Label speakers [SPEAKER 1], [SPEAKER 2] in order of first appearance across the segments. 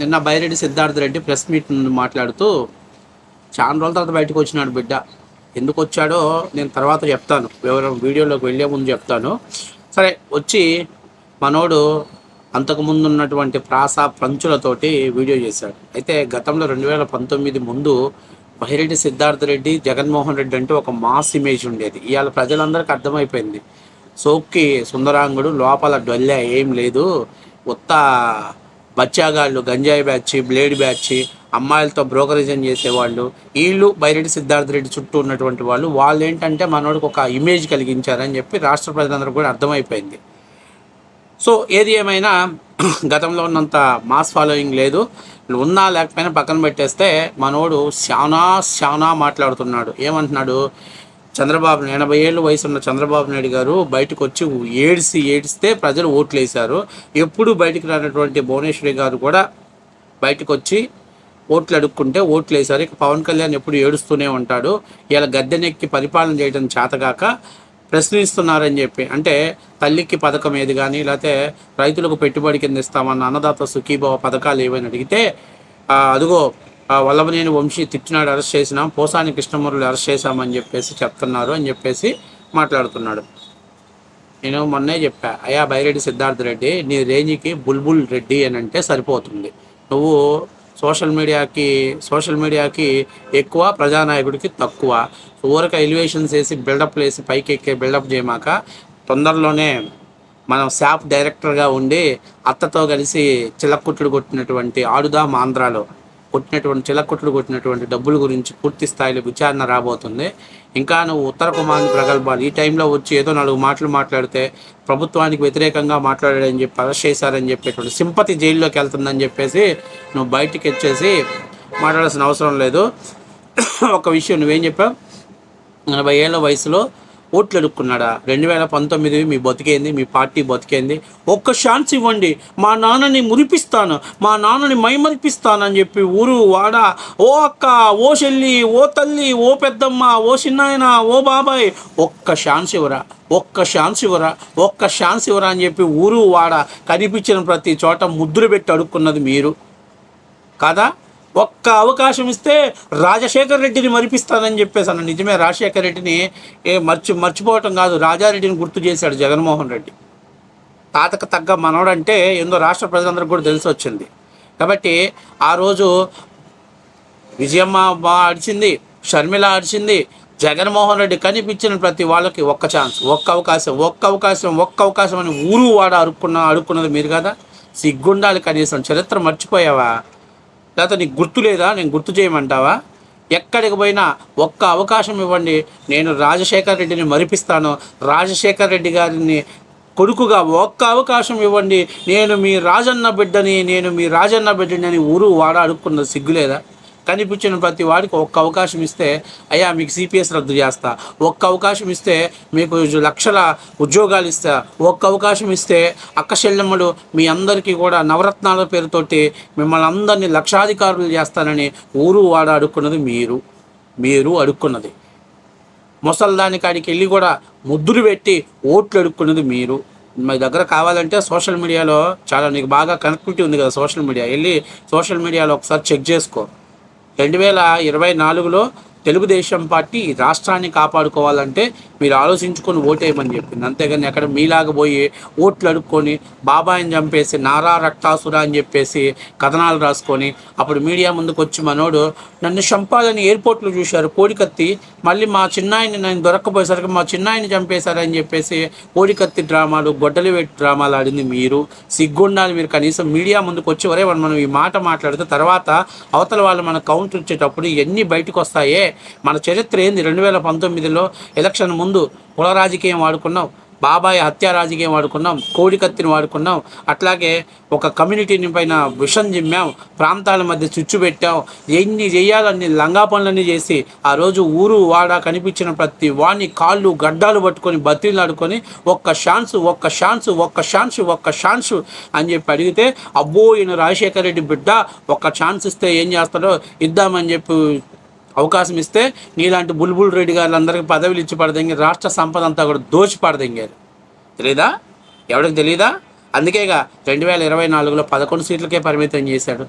[SPEAKER 1] నిన్న Byreddy Siddhartha Reddy press meet నుండి మాట్లాడుతూ చాలా రోజుల తర్వాత బయటకు వచ్చినాడు బిడ్డ. ఎందుకు వచ్చాడో నేను తర్వాత చెప్తాను. వివరం వీడియోలోకి వెళ్ళే ముందు చెప్తాను. సరే వచ్చి మనోడు అంతకుముందు ఉన్నటువంటి ప్రాస పంచులతోటి వీడియో చేశాడు. అయితే గతంలో రెండు వేల పంతొమ్మిది ముందు బహిరెడ్డి సిద్ధార్థ రెడ్డి జగన్మోహన్ రెడ్డి అంటే ఒక మాస్ ఇమేజ్ ఉండేది. ఇవాళ ప్రజలందరికీ అర్థమైపోయింది. సోక్కి సుందరాంగుడు లోపల డొల్లే ఏం లేదు. ఉత్త బచ్చాగాళ్ళు గంజాయి బ్యాచ్ బ్లేడ్ బ్యాచ్ అమ్మాయిలతో బ్రోకరేజం చేసేవాళ్ళు వీళ్ళు బైరెడ్డి సిద్ధార్థ రెడ్డి చుట్టూ ఉన్నటువంటి వాళ్ళు వాళ్ళు ఏంటంటే మనోడికి ఒక ఇమేజ్ కలిగించారని చెప్పి రాష్ట్ర ప్రజలందరూ కూడా అర్థమైపోయింది. సో ఏది ఏమైనా గతంలో ఉన్నంత మాస్ ఫాలోయింగ్ లేదు. ఉన్నా లేకపోయినా పక్కన పెట్టేస్తే మనోడు శానా శానా మాట్లాడుతున్నాడు. ఏమంటున్నాడు? చంద్రబాబు ఎనభై ఏళ్ళు వయసు ఉన్న చంద్రబాబు నాయుడు గారు బయటకు వచ్చి ఏడిసి ఏడిస్తే ప్రజలు ఓట్లు వేశారు ఎప్పుడు బయటకు రానటువంటి భువనేశ్వరి గారు కూడా బయటకు వచ్చి ఓట్లు అడుక్కుంటే ఓట్లు వేశారు ఇక పవన్ కళ్యాణ్ ఎప్పుడు ఏడుస్తూనే ఉంటాడు. ఇలా గద్దెనెక్కి పరిపాలన చేయడం చేతగాక ప్రశ్నిస్తున్నారని చెప్పి అంటే తల్లికి పథకం ఏది కానీ లేకపోతే రైతులకు పెట్టుబడి కింద ఇస్తామన్న అన్నదాత సుఖీభావ పథకాలు ఏవని అడిగితే అదుగో అదిగో వల్లభనేని వంశీ తిట్టినాడు అరెస్ట్ చేసినాం పోసాని కృష్ణమూరులు అరెస్ట్ చేశామని చెప్పేసి చెప్తున్నారు అని చెప్పేసి మాట్లాడుతున్నాడు. నేను మొన్నే చెప్పా అయ్యా బైరెడ్డి సిద్ధార్థ రెడ్డి నీ రేంజ్కి బుల్బుల్ రెడ్డి అని అంటే సరిపోతుంది. నువ్వు సోషల్ మీడియాకి సోషల్ మీడియాకి ఎక్కువ ప్రజానాయకుడికి తక్కువ. ఊరక ఎలివేషన్స్ వేసి బిల్డప్ వేసి పైకి ఎక్కే బిల్డప్ చేయమాక తొందరలోనే మనం శాప్ డైరెక్టర్గా ఉండి అత్తతో కలిసి చిలక్కుట్లు కొట్టినటువంటి ఆడుదాం ఆంధ్రాలో కొట్టినటువంటి చిలకొట్లు కొట్టినటువంటి డబ్బుల గురించి పూర్తి స్థాయిలో విచారణ రాబోతుంది. ఇంకా నువ్వు ఉత్తర కుమార్ ప్రగల్భాలు ఈ టైంలో వచ్చి ఏదో నాలుగు మాటలు మాట్లాడితే ప్రభుత్వానికి వ్యతిరేకంగా మాట్లాడాడని చెప్పి అరెస్ట్ చేశారని చెప్పేటువంటి సింపతి జైల్లోకి వెళ్తుందని చెప్పేసి నువ్వు బయటికి వచ్చేసి మాట్లాడాల్సిన అవసరం లేదు. ఒక విషయం నువ్వేం చెప్పావు? నలభై ఏళ్ళ వయసులో ఓట్లు అడుక్కున్నాడా రెండు వేల పంతొమ్మిది మీ బతికేంది మీ పార్టీ బతికేంది? ఒక్క ఛాన్స్ ఇవ్వండి. మా నాన్నని మురిపిస్తాను మా నాన్నని మైమరిపిస్తానని చెప్పి ఊరు వాడ ఓ అక్క ఓ చెల్లి ఓ తల్లి ఓ పెద్దమ్మ ఓ చిన్నాయన ఓ బాబాయ్ ఒక్క ఛాన్స్ ఇవ్వరా? ఒక్క ఛాన్స్ ఇవ్వరా? ఒక్క ఛాన్స్ ఇవ్వరా అని చెప్పి ఊరు వాడ కనిపించిన ప్రతి చోట ముద్దులు పెట్టి అడుక్కున్నది మీరు. కాదా? ఒక్క అవకాశం ఇస్తే రాజశేఖర్ రెడ్డిని మరిపిస్తానని చెప్పేసాను నిజమే. రాజశేఖర్ రెడ్డిని ఏ మర్చి మర్చిపోవటం కాదు. రాజారెడ్డిని గుర్తు చేశాడు జగన్మోహన్ రెడ్డి. తాతకు తగ్గ మనవడంటే ఎందో రాష్ట్ర ప్రజలందరికీ కూడా తెలిసి వచ్చింది. కాబట్టి ఆ రోజు విజయమ్మ బా అడిచింది షర్మిల అడిచింది జగన్మోహన్ రెడ్డి కనిపించిన ప్రతి వాళ్ళకి ఒక్క ఛాన్స్ ఒక్క అవకాశం ఒక్క అవకాశం ఒక్క అవకాశం అని ఊరు వాడ అడుక్కున్న అడుక్కున్నది మీరు కదా? సిగ్గుండాలి కనీసం. చరిత్ర మర్చిపోయావా? లేకపోతే నీకు గుర్తు లేదా? నేను గుర్తు చేయమంటావా? ఎక్కడికి పోయినా ఒక్క అవకాశం ఇవ్వండి. నేను రాజశేఖర్ రెడ్డిని మరిపిస్తాను. రాజశేఖర్ రెడ్డి గారిని కొడుకుగా ఒక్క అవకాశం ఇవ్వండి. నేను మీ రాజన్న బిడ్డని నేను మీ రాజన్న బిడ్డని అని ఊరు వాడ అడుక్కున్న సిగ్గులేదా కనిపించిన ప్రతి వాడికి ఒక్క అవకాశం ఇస్తే అయ్యా మీకు సిపిఎస్ రద్దు చేస్తా. ఒక్క అవకాశం ఇస్తే మీకు లక్షల ఉద్యోగాలు ఇస్తా. ఒక్క అవకాశం ఇస్తే అక్కశెల్లెమ్మలు మీ అందరికీ కూడా నవరత్నాల పేరుతోటి మిమ్మల్ని అందరినీ లక్షాధికారులు చేస్తానని ఊరు వాడ అడుక్కున్నది మీరు. మీరు అడుక్కున్నది. ముసల్దాని కాడికి వెళ్ళి కూడా ముద్దులు పెట్టి ఓట్లు అడుక్కున్నది మీరు. మీ దగ్గర కావాలంటే సోషల్ మీడియాలో చాలా నీకు బాగా కనెక్టివిటీ ఉంది కదా సోషల్ మీడియా. వెళ్ళి సోషల్ మీడియాలో ఒకసారి చెక్ చేసుకో. రెండు వేల ఇరవై నాలుగులో తెలుగుదేశం పార్టీ ఈ రాష్ట్రాన్ని కాపాడుకోవాలంటే మీరు ఆలోచించుకొని ఓటేయమని చెప్పింది. అంతేగాని అక్కడ మీలాగా పోయి ఓట్లు అడుక్కొని బాబాయిని చంపేసి నారా రక్తాసుర అని చెప్పేసి కథనాలు రాసుకొని అప్పుడు మీడియా ముందుకు వచ్చి మనోడు నన్ను చంపాలని ఎయిర్పోర్ట్లో చూశారు కోడికత్తి. మళ్ళీ మా చిన్నాయిని నేను దొరక్కపోయేసరికి మా చిన్నాయిని చంపేశారని చెప్పేసి కోడికత్తి డ్రామాలు గొడ్డలి వెట్టి డ్రామాలు ఆడింది మీరు. సిగ్గుండాలి మీరు కనీసం మీడియా ముందుకు వచ్చి వరే మనం ఈ మాట మాట్లాడితే తర్వాత అవతల వాళ్ళు మన కౌంటర్ ఇచ్చేటప్పుడు ఇవన్నీ బయటకు వస్తాయే. మన చరిత్ర ఏంది? రెండు వేల పంతొమ్మిదిలో ఎలక్షన్ ముందు కుల రాజకీయం వాడుకున్నాం బాబాయ్ హత్య రాజకీయం వాడుకున్నాం కోడికత్తిని వాడుకున్నాం అట్లాగే ఒక కమ్యూనిటీని పైన విషం జిమ్మాం ప్రాంతాల మధ్య చుచ్చు పెట్టాం ఎన్ని చేయాలన్ని లంగా పనులన్నీ చేసి ఆ రోజు ఊరు వాడ కనిపించిన ప్రతి వాణ్ణి కాళ్ళు గడ్డాలు పట్టుకొని బతిలాడుకొని ఒక్క ఛాన్స్ ఒక్క ఛాన్స్ ఒక్క ఛాన్స్ ఒక్క ఛాన్స్ అని చెప్పి అడిగితే అబ్బో ఈయన రాజశేఖర రెడ్డి బిడ్డ ఒక్క ఛాన్స్ ఇస్తే ఏం చేస్తాడో ఇద్దామని చెప్పి అవకాశం ఇస్తే నీలాంటి బుల్బుల్ రెడ్డి గారు అందరికీ పదవులు ఇచ్చి పడదంగి రాష్ట్ర సంపద అంతా కూడా దోచి పడదెంగారు తెలీదా? ఎవరికి తెలీదా? అందుకేగా రెండు వేల ఇరవై నాలుగులో పదకొండు సీట్లకే పరిమితం చేశాడు.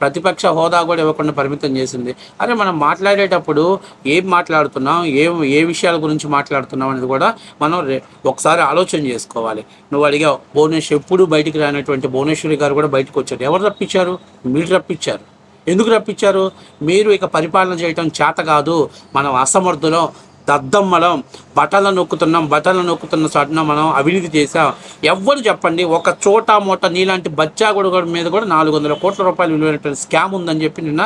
[SPEAKER 1] ప్రతిపక్ష హోదా కూడా ఇవ్వకుండా పరిమితం చేసింది. అరే మనం మాట్లాడేటప్పుడు ఏం మాట్లాడుతున్నాం ఏం ఏ విషయాల గురించి మాట్లాడుతున్నాం అనేది కూడా మనం ఒకసారి ఆలోచన చేసుకోవాలి. నువ్వు అడిగావు భువనేశ్వర్ ఎప్పుడు బయటికి రానటువంటి భువనేశ్వరి గారు కూడా బయటకు వచ్చారు. ఎవరు రప్పించారు? మీరు రప్పించారు. ఎందుకు రప్పించారు? మీరు ఇక పరిపాలన చేయటం చేత కాదు. మనం అసమర్థులం. దద్దమ్మలం బట్టలు నొక్కుతున్నాం బట్టలు నొక్కుతున్న చోటన మనం అవినీతి చేసాం ఎవ్వరు చెప్పండి ఒక చోట మూట నీలాంటి బచ్చాగుడు మీద కూడా నాలుగు వందల కోట్ల రూపాయలు విలువైనటువంటి స్కామ్ ఉందని చెప్పి నిన్న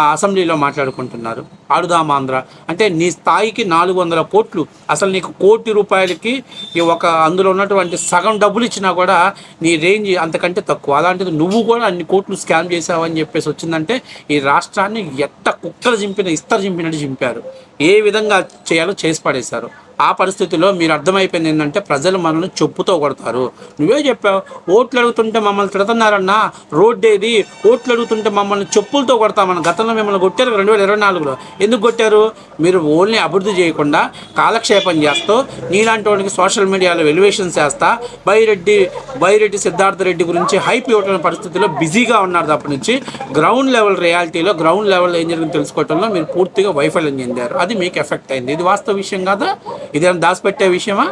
[SPEAKER 1] ఆ అసెంబ్లీలో మాట్లాడుకుంటున్నారు. ఆడుదామాంధ్ర అంటే నీ స్థాయికి నాలుగు వందల కోట్లు. అసలు నీకు కోటి రూపాయలకి ఈ ఒక అందులో ఉన్నటువంటి సగం డబ్బులు ఇచ్చినా కూడా నీ రేంజ్ అంతకంటే తక్కువ. అలాంటిది నువ్వు కూడా అన్ని కోట్లు స్కామ్ చేసావని చెప్పేసి వచ్చిందంటే ఈ రాష్ట్రాన్ని ఎట్ట కుక్కలు చింపిన ఇస్తరు చింపినట్టు చింపారు. ఏ విధంగా చేయాలో చేసి పడేశారు. ఆ పరిస్థితిలో మీరు అర్థమైపోయింది ఏంటంటే ప్రజలు మనల్ని చెప్పుతో కొడతారు. నువ్వే చెప్పావు ఓట్లు అడుగుతుంటే మమ్మల్ని తిడుతున్నారన్నా రోడ్డు ఏది ఓట్లు అడుగుతుంటే మమ్మల్ని చెప్పులతో కొడతామని గతంలో మిమ్మల్ని కొట్టారు రెండు వేల ఇరవై నాలుగులో. ఎందుకు కొట్టారు? మీరు ఓన్లీ అభివృద్ధి చేయకుండా కాలక్షేపం చేస్తూ నీలాంటి వాడికి సోషల్ మీడియాలో వెలివేషన్ చేస్తా బైరెడ్డి బైరెడ్డి సిద్ధార్థ రెడ్డి గురించి హైప్ ఇవ్వటం పరిస్థితిలో బిజీగా ఉన్నారు తప్పటి నుంచి. గ్రౌండ్ లెవెల్ రియాలిటీలో గ్రౌండ్ లెవెల్లో ఏం జరిగింది తెలుసుకోవటంలో మీరు పూర్తిగా వైఫల్యం చెందారు. అది మీకు ఎఫెక్ట్ అయింది. ఇది వాస్తవ విషయం కాదా? ఇదేమైనా దాచిపెట్టే విషయమా?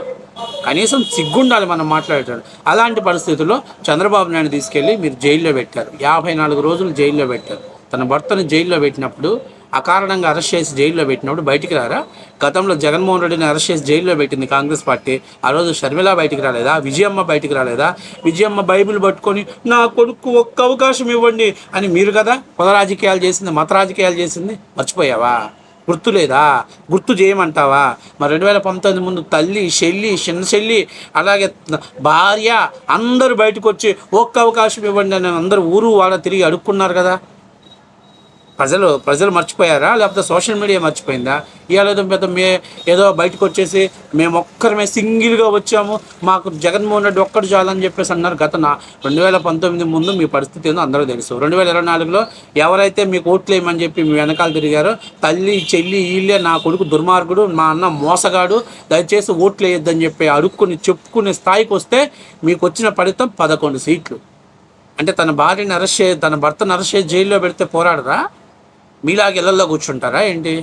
[SPEAKER 1] కనీసం సిగ్గుండాలి మనం మాట్లాడేటాడు అలాంటి పరిస్థితుల్లో చంద్రబాబు నాయుడు తీసుకెళ్ళి మీరు జైల్లో పెట్టారు. యాభై నాలుగు రోజులు జైల్లో పెట్టారు. తన భర్తను జైల్లో పెట్టినప్పుడు అకారణంగా అరెస్ట్ చేసి జైల్లో పెట్టినప్పుడు బయటికి రారా? గతంలో జగన్మోహన్ రెడ్డిని అరెస్ట్ చేసి జైల్లో పెట్టింది కాంగ్రెస్ పార్టీ. ఆ రోజు షర్మిల బయటికి రాలేదా? విజయమ్మ బయటికి రాలేదా? విజయమ్మ బైబిల్ పట్టుకొని నా కొడుకు ఒక్క అవకాశం ఇవ్వండి అని మీరు కదా కుల రాజకీయాలు చేసింది మత రాజకీయాలు చేసింది మర్చిపోయావా? గుర్తు లేదా గుర్తు చేయమంటావా? మరి రెండు వేల పంతొమ్మిది ముందు తల్లి చెల్లి చిన్న చెల్లి అలాగే భార్య అందరూ బయటకు వచ్చి ఒక్క అవకాశం ఇవ్వండి అని అందరూ ఊరు వాళ్ళ తిరిగి అడుక్కున్నారు కదా. ప్రజలు ప్రజలు మర్చిపోయారా? లేకపోతే సోషల్ మీడియా మర్చిపోయిందా? ఇవాళ ఏదో పెద్ద మే ఏదో బయటకు వచ్చేసి మేము ఒక్కరమే సింగిల్గా వచ్చాము. మాకు జగన్మోహన్ రెడ్డి ఒక్కడు చాలని చెప్పేసి అన్నారు గత నా రెండు వేల పంతొమ్మిది ముందు మీ పరిస్థితి ఏందో అందరూ తెలుసు. రెండు వేల ఇరవై నాలుగులో ఎవరైతే మీకు ఓట్లు వేయమని చెప్పి మీ వెనకాల తిరిగారో తల్లి చెల్లి వీళ్ళే నా కొడుకు దుర్మార్గుడు మా అన్న మోసగాడు దయచేసి ఓట్లేయొద్దని చెప్పి అడుక్కుని చెప్పుకునే స్థాయికి వస్తే మీకు వచ్చిన ఫలితం పదకొండు సీట్లు. అంటే తన భార్యని అరెస్ట్ చే తన భర్తను అరెస్ట్ చేసి జైల్లో పెడితే పోరాడరా? మీలాగ ఇళ్ళలో కూర్చుంటారా ఏంటి?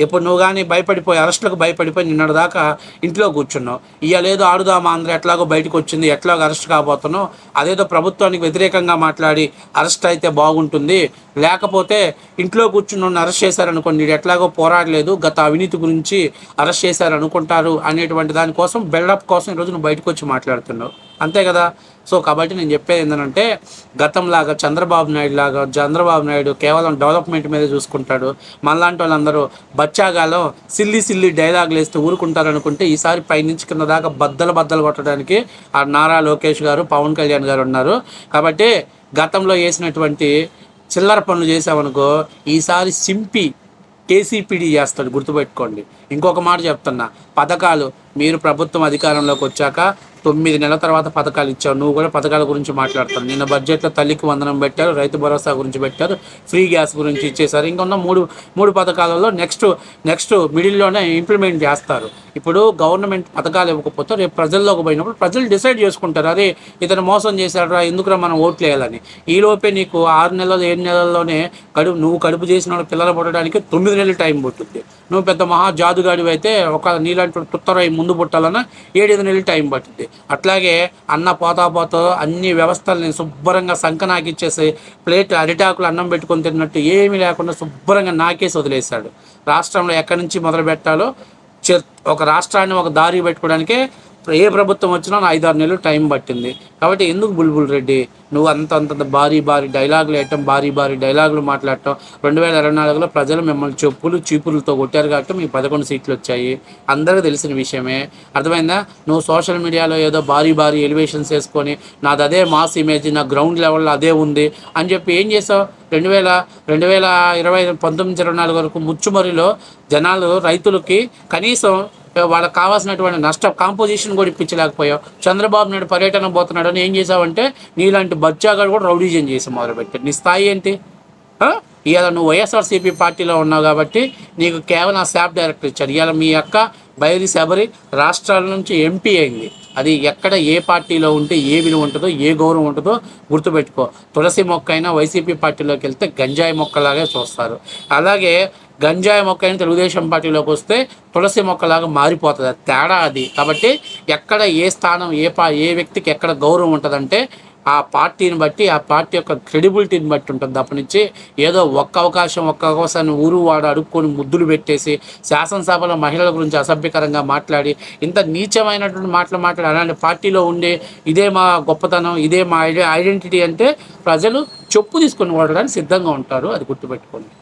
[SPEAKER 1] ఇప్పుడు నువ్వు కానీ భయపడిపోయి అరెస్టులకు భయపడిపోయి నిన్నటి దాకా ఇంట్లో కూర్చున్నావు. ఇయ్యలేదో ఆడుదామా అందరూ ఎట్లాగో బయటకు వచ్చింది ఎట్లాగో అరెస్ట్ కాబోతున్నావు. అదేదో ప్రభుత్వానికి వ్యతిరేకంగా మాట్లాడి అరెస్ట్ అయితే బాగుంటుంది. లేకపోతే ఇంట్లో కూర్చున్న అరెస్ట్ చేశారనుకోండి నీడు ఎట్లాగో పోరాడలేదు గత అవినీతి గురించి అరెస్ట్ చేశారు అనుకుంటారు అనేటువంటి దానికోసం బిల్డప్ కోసం ఈరోజు నువ్వు బయటకు వచ్చి మాట్లాడుతున్నావు. అంతే కదా? సో కాబట్టి నేను చెప్పేది ఏంటంటే గతంలాగా చంద్రబాబు నాయుడు లాగా చంద్రబాబు నాయుడు కేవలం డెవలప్మెంట్ మీద చూసుకుంటాడు. మనలాంటి వాళ్ళందరూ బచ్చాగాలో సిల్లి సిల్లి డైలాగులు వేస్తే ఊరుకుంటారు అనుకుంటే ఈసారి పైనుంచి కింద దాకా బద్దలు బద్దలు కొట్టడానికి ఆ నారా లోకేష్ గారు పవన్ కళ్యాణ్ గారు ఉన్నారు. కాబట్టి గతంలో వేసినటువంటి చిల్లర పనులు చేసామనుకో ఈసారి సింపి కేసీపీడీ చేస్తాడు గుర్తుపెట్టుకోండి. ఇంకొక మాట చెప్తున్నా పథకాలు మీరు ప్రభుత్వం అధికారంలోకి వచ్చాక తొమ్మిది నెలల తర్వాత పథకాలు ఇచ్చావు. నువ్వు కూడా పథకాల గురించి మాట్లాడతాను నిన్న బడ్జెట్లో తల్లికి వందనం పెట్టారు రైతు భరోసా గురించి పెట్టారు ఫ్రీ గ్యాస్ గురించి ఇచ్చేసారు ఇంకా ఉన్న మూడు మూడు పథకాలలో నెక్స్ట్ నెక్స్ట్ మిడిల్లోనే ఇంప్లిమెంట్ చేస్తారు. ఇప్పుడు గవర్నమెంట్ పథకాలు ఇవ్వకపోతే రేపు ప్రజల్లోకి పోయినప్పుడు ప్రజలు డిసైడ్ చేసుకుంటారు. అరే ఇతను మోసం చేశాడురా ఎందుకురా మనం ఓట్లు వేయాలని. ఈ లోపే నీకు ఆరు నెలలు ఏడు నెలల్లోనే కడుపు నువ్వు కడుపు చేసిన పిల్లలు పుట్టడానికి తొమ్మిది నెలలు టైం పట్టుద్ది. నువ్వు పెద్ద మహా జాదుగాడివి అయితే ఒక నీలాంటి తుత్తరై ముందు ముందు పుట్టాలన్నా ఏడెనిమిది నెలలు టైం పట్టింది అట్లాగే అన్న పోతా అన్ని వ్యవస్థల్ని శుభ్రంగా సంక నాకిచ్చేసి ప్లేట్ అరిటాకులు అన్నం పెట్టుకొని తిన్నట్టు ఏమీ లేకుండా శుభ్రంగా నాకేసి వదిలేశాడు. రాష్ట్రంలో ఎక్కడి నుంచి మొదలు పెట్టాలో ఒక రాష్ట్రాన్ని ఒక దారి పెట్టుకోవడానికే ఏ ప్రభుత్వం వచ్చినా ఐదారు నెలలు టైం పట్టింది. కాబట్టి ఎందుకు బుల్బుల్ రెడ్డి? నువ్వు అంత అంత భారీ భారీ డైలాగులు వేయటం భారీ భారీ డైలాగులు మాట్లాడటం. రెండు వేల ఇరవై నాలుగులో ప్రజలు మిమ్మల్ని చెప్పులు చీపులతో కొట్టారు కాబట్టి మీకు పదకొండు సీట్లు వచ్చాయి. అందరికీ తెలిసిన విషయమే. అర్థమైందా? నువ్వు సోషల్ మీడియాలో ఏదో భారీ భారీ ఎలివేషన్స్ వేసుకొని నాది అదే మాస్ ఇమేజ్ నా గ్రౌండ్ లెవెల్లో అదే ఉంది అని చెప్పి ఏం చేసావు? రెండు వేల రెండు వేల ఇరవై పంతొమ్మిది ఇరవై నాలుగు వరకు ముచ్చుమరిలో జనాలు రైతులకి కనీసం వాళ్ళకి కావాల్సినటువంటి నష్ట కాంపోజిషన్ కూడా ఇప్పించలేకపోయావు. చంద్రబాబు నాయుడు పర్యటన పోతున్నాడు అని ఏం చేసావంటే నీలాంటి బచ్చాగాడు కూడా రౌడీజన్ చేసి మొదలుపెట్టాడు. నీ స్థాయి ఏంటి? ఇవాళ నువ్వు వైఎస్ఆర్సీపీ పార్టీలో ఉన్నావు కాబట్టి నీకు కేవలం శాప్ డైరెక్టర్ ఇచ్చారు ఇవాళ మీ అక్క బయలు శబరి రాష్ట్రాల నుంచి ఎంపీ అయింది. అది ఎక్కడ ఏ పార్టీలో ఉంటే ఏ విలువ ఉంటుందో ఏ గౌరవం ఉంటుందో గుర్తుపెట్టుకో. తులసి మొక్క అయినా వైసీపీ పార్టీలోకి వెళ్తే గంజాయి మొక్కలాగే చూస్తారు. అలాగే గంజాయి మొక్క అయిన తెలుగుదేశం పార్టీలోకి వస్తే తులసి మొక్కలాగా మారిపోతుంది. తేడా అది. కాబట్టి ఎక్కడ ఏ స్థానం ఏ పా ఏ వ్యక్తికి ఎక్కడ గౌరవం ఉంటుందంటే ఆ పార్టీని బట్టి ఆ పార్టీ యొక్క క్రెడిబిలిటీని బట్టి ఉంటుంది. తప్ప ఏదో ఒక్క అవకాశం ఒక్క అవకాశాన్ని ఊరు వాడు అడుక్కొని ముద్దులు పెట్టేసి శాసనసభలో మహిళల గురించి అసభ్యకరంగా మాట్లాడి ఇంత నీచమైనటువంటి మాటలు మాట్లాడి అలాంటి పార్టీలో ఉండే ఇదే మా గొప్పతనం ఇదే మా ఐడెంటిటీ అంటే ప్రజలు చెప్పు తీసుకొని వాడడానికి సిద్ధంగా ఉంటారు. అది గుర్తుపెట్టుకోండి.